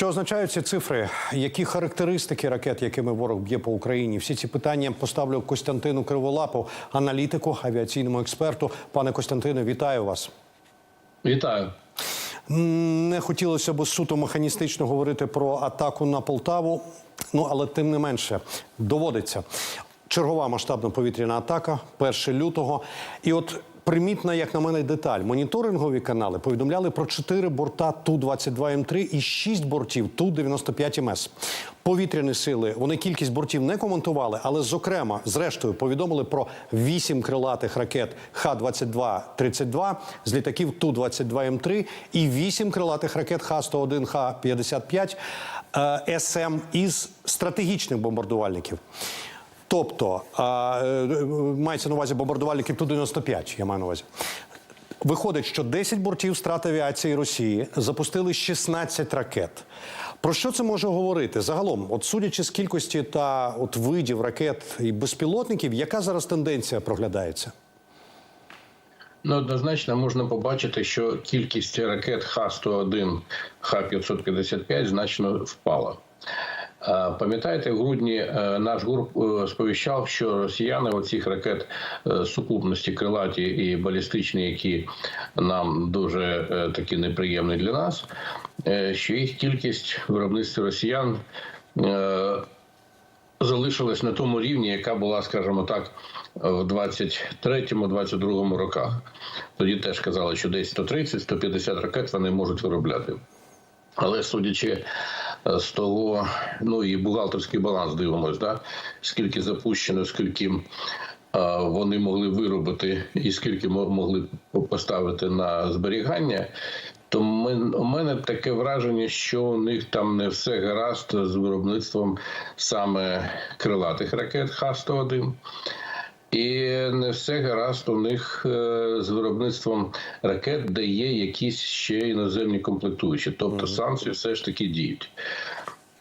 Що означають ці цифри? Які характеристики ракет, якими ворог б'є по Україні? Всі ці питання поставлю Костянтину Криволапу, аналітику, авіаційному експерту. Пане Костянтине, вітаю вас. Вітаю. Не хотілося б суто механістично говорити про атаку на Полтаву. Ну але тим не менше доводиться. Чергова масштабна повітряна атака, 1 лютого. І от примітна, як на мене, деталь. Моніторингові канали повідомляли про 4 борта Ту-22М3 і 6 бортів Ту-95МС. Повітряні сили вони кількість бортів не коментували, але зокрема, зрештою, повідомили про 8 крилатих ракет Х-22-32 з літаків Ту-22М3 і 8 крилатих ракет Х-101, Х-55 е, СМ із стратегічних бомбардувальників. Тобто е, мається на увазі бомбардувальників Ту-95, я маю на увазі. Виходить, що 10 бортів страт авіації Росії запустили 16 ракет. Про що це може говорити? Загалом, от судячи з кількості та от видів ракет і безпілотників, яка зараз тенденція проглядається? Ну, однозначно можна побачити, що кількість ракет Х-101, Х-555 значно впала. Е, Пам'ятаєте, в грудні е, наш ГУР е, сповіщав, що росіяни оцих ракет сукупності крилаті і балістичні, які нам дуже такі неприємні для нас, що їх кількість в виробництві росіян залишилась на тому рівні, яка була, скажімо так, в 23-22 роках. Тоді теж казали, що десь 130-150 ракет вони можуть виробляти. Але судячи з того, ну і бухгалтерський баланс дивимось, да? скільки запущено, скільки е, вони могли виробити і скільки мо- могли поставити на зберігання. То ми, у мене таке враження, що у них там не все гаразд з виробництвом саме крилатих ракет Х-101. І не все гаразд у них е, з виробництвом ракет, де є якісь ще іноземні комплектуючі, тобто санкції все ж таки діють.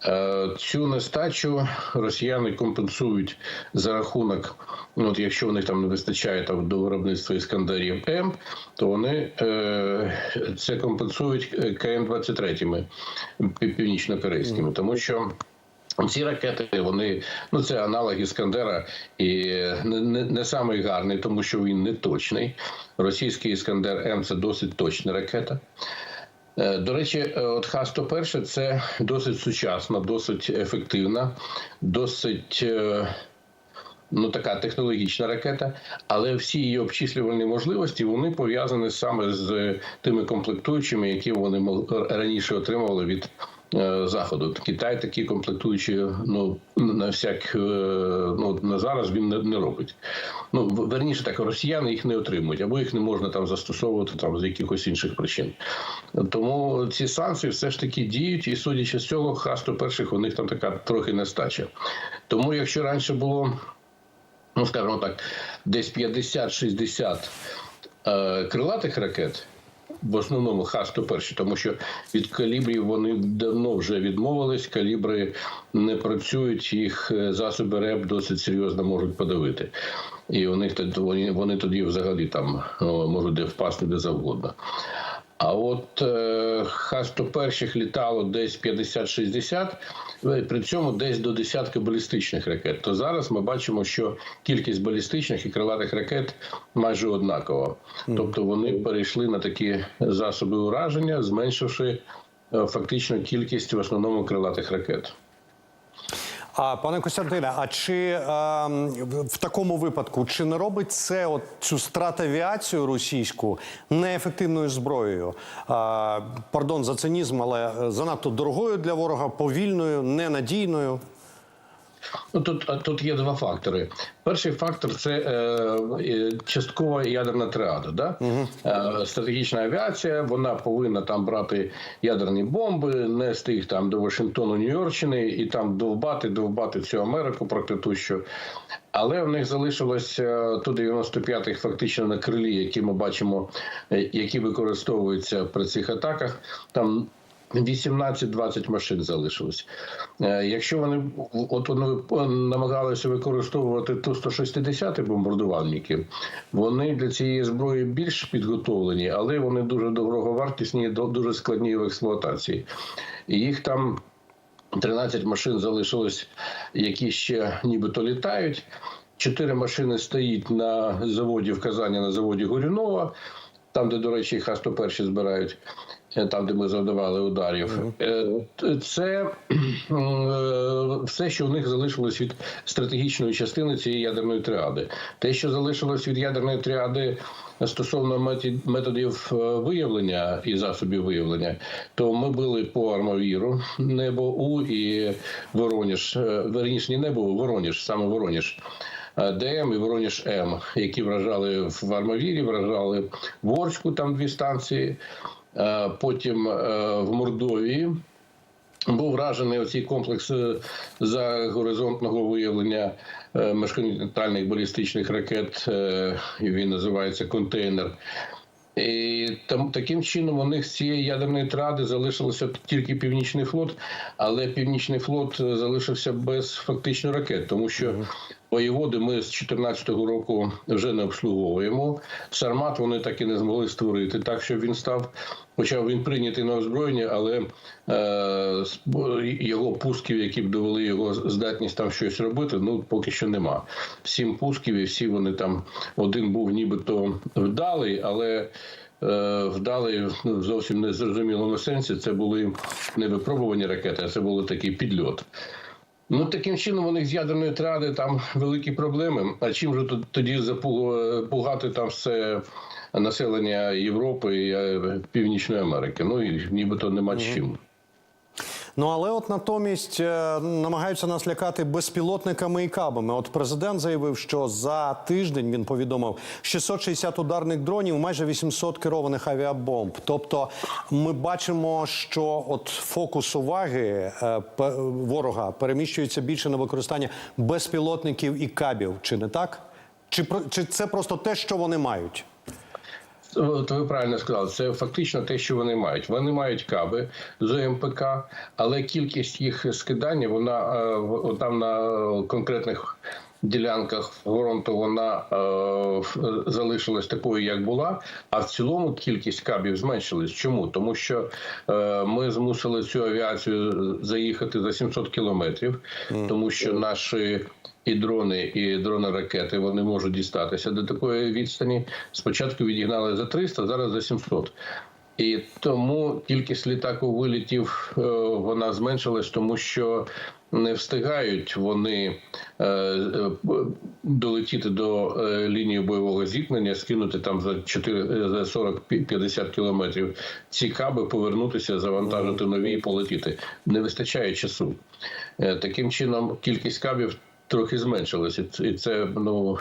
Е, Цю нестачу росіяни компенсують за рахунок. Ну, от якщо у них там не вистачає там до виробництва іскандерів М, то вони е, це компенсують КН 23 північно-корейськими, тому що. Ці ракети, вони ну це аналог Іскандера, і не, не, не самий гарний, тому що він не точний. Російський Іскандер М це досить точна ракета. Е, До речі, е, от Х-101 це досить сучасна, досить ефективна, досить. е, Ну, така технологічна ракета, але всі її обчислювальні можливості вони пов'язані саме з тими комплектуючими, які вони раніше отримували від заходу. Китай такі комплектуючі, ну на всяк е, ну на зараз він не, не робить. Ну верніше так, росіяни їх не отримують, або їх не можна там застосовувати там з якихось інших причин. Тому ці санкції все ж таки діють, і судячи з цього, Х-101 у них там така трохи нестача. Тому якщо раніше було ну скажімо так, десь 50-60 е, крилатих ракет. В основному Х-101, тому що від калібрів вони давно вже відмовились. Калібри не працюють, їх е, засоби РЕП досить серйозно можуть подавити. І у них вони, вони тоді взагалі там можуть де впасти де завгодно. А от е, Х-101 літало десь 50-60, е, при цьому десь до десятки балістичних ракет. То зараз ми бачимо, що кількість балістичних і крилатих ракет майже однакова. Тобто вони перейшли на такі засоби ураження, зменшивши е, фактично кількість в основному крилатих ракет. А пане Костянтине, а чи е, в такому випадку чи не робить це от цю стратавіацію російську неефективною зброєю? Е, пардон за цинізм, але е, занадто дорогою для ворога, повільною, ненадійною. Ну тут тут є два фактори. Перший фактор це е, часткова ядерна триада. Да? Е, стратегічна авіація, вона повинна там брати ядерні бомби, нести їх там до Вашингтону, Нью-Йоркщини і там довбати, довбати всю Америку проклятущу. Але в них залишилось ту 95-х фактично на крилі, які ми бачимо, е, які використовуються при цих атаках. Там 18-20 машин залишилось. Е, Якщо вони от вони намагалися використовувати ту 160 бомбардувальники, вони для цієї зброї більш підготовлені, але вони дуже дороговартісні, дуже складні в експлуатації. І їх там 13 машин залишилось, які ще нібито літають. Чотири машини стоїть на заводі в Казані, на заводі Горюнова, там, де, до речі, Х-101 збирають, там, де ми завдавали ударів. Е, Це е, все, що у них залишилось від стратегічної частини цієї ядерної тріади. Те, що залишилось від ядерної тріади стосовно методів е, виявлення і засобів виявлення, то ми були по Армавіру, Небо У і Вороніж. Е, Верніше, не Небо У, Вороніж, саме Вороніж. Е, ДМ і Вороніж М, які вражали в Армавірі, вражали в Орську, там дві станції. Е, Потім е, в Мордовії був вражений оцей комплекс е, за горизонтного виявлення е, балістичних ракет. Він називається контейнер. І там таким чином у них з цієї ядерної тради залишилося тільки північний флот, але північний флот залишився без фактично ракет, тому що воєводи ми з 2014 року вже не обслуговуємо. Сармат вони так і не змогли створити, так що він став, хоча він прийнятий на озброєння, але е, його пусків, які б довели його здатність там щось робити, ну поки що нема. Сім пусків, і всі вони там один був нібито вдалий, але. е, Вдалий ну, в зовсім не зрозумілому сенсі. Це були не випробувані ракети, а це був такий підльот. Ну таким чином у них з ядерної тради там великі проблеми. А чим же тоді запугати там все населення Європи і е, Північної Америки? Ну і нібито нема чим. Ну але от натомість е, намагаються нас лякати безпілотниками і кабами. От президент заявив, що за тиждень він повідомив 660 ударних дронів, майже 800 керованих авіабомб. Тобто, ми бачимо, що от фокус уваги е, ворога переміщується більше на використання безпілотників і кабів. Чи не так? Чи чи це просто те, що вони мають? От ви правильно сказали, це фактично те, що вони мають. Вони мають каби з МПК, але кількість їх скидання, вона е, там на конкретних ділянках фронту вона е, залишилась такою, як була. А в цілому кількість кабів зменшилась. Чому? Тому що е, ми змусили цю авіацію заїхати за 700 кілометрів, тому що наші і дрони, і дрони-ракети вони можуть дістатися до такої відстані. Спочатку відігнали за 300, зараз за 700. І тому кількість літаку вилітів е, вона зменшилась, тому що не встигають вони е, е, долетіти до лінії бойового зіткнення, скинути там за 4, е, за 40-50 кілометрів ці каби, повернутися, завантажити нові і полетіти. Не вистачає часу. Таким чином, кількість кабів трохи зменшилося, і це ну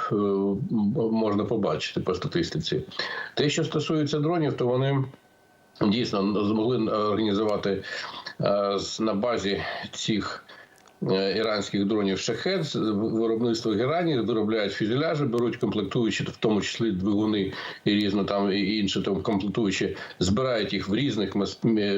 можна побачити по статистиці. Те, що стосується дронів, то вони. Дійсно змогли організувати е, на базі цих е, іранських дронів шахет з виробництво Ірані виробляють фюзеляжі, беруть комплектуючі, в тому числі двигуни і різно там і інші там комплектуючі, збирають їх в різних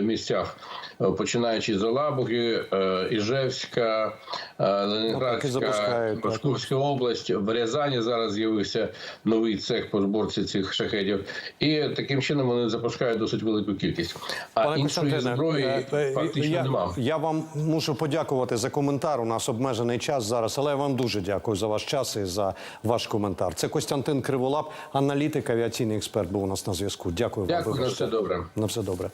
місцях, е, починаючи з Алабуги, е, Іжевська, е, так. Московська область. В Рязані зараз з'явився новий цех по зборці цих шахедів, і таким чином вони запускають досить велику кількість. А Пане іншої зброї е, е, фактично я, немає. я вам мушу подякувати за коментар. У нас обмежений час зараз, але я вам дуже дякую за ваш час і за ваш коментар. Це Костянтин Криволап, аналітик, авіаційний експерт, був у нас на зв'язку. Дякую вам. Дякую на все добре. На все добре.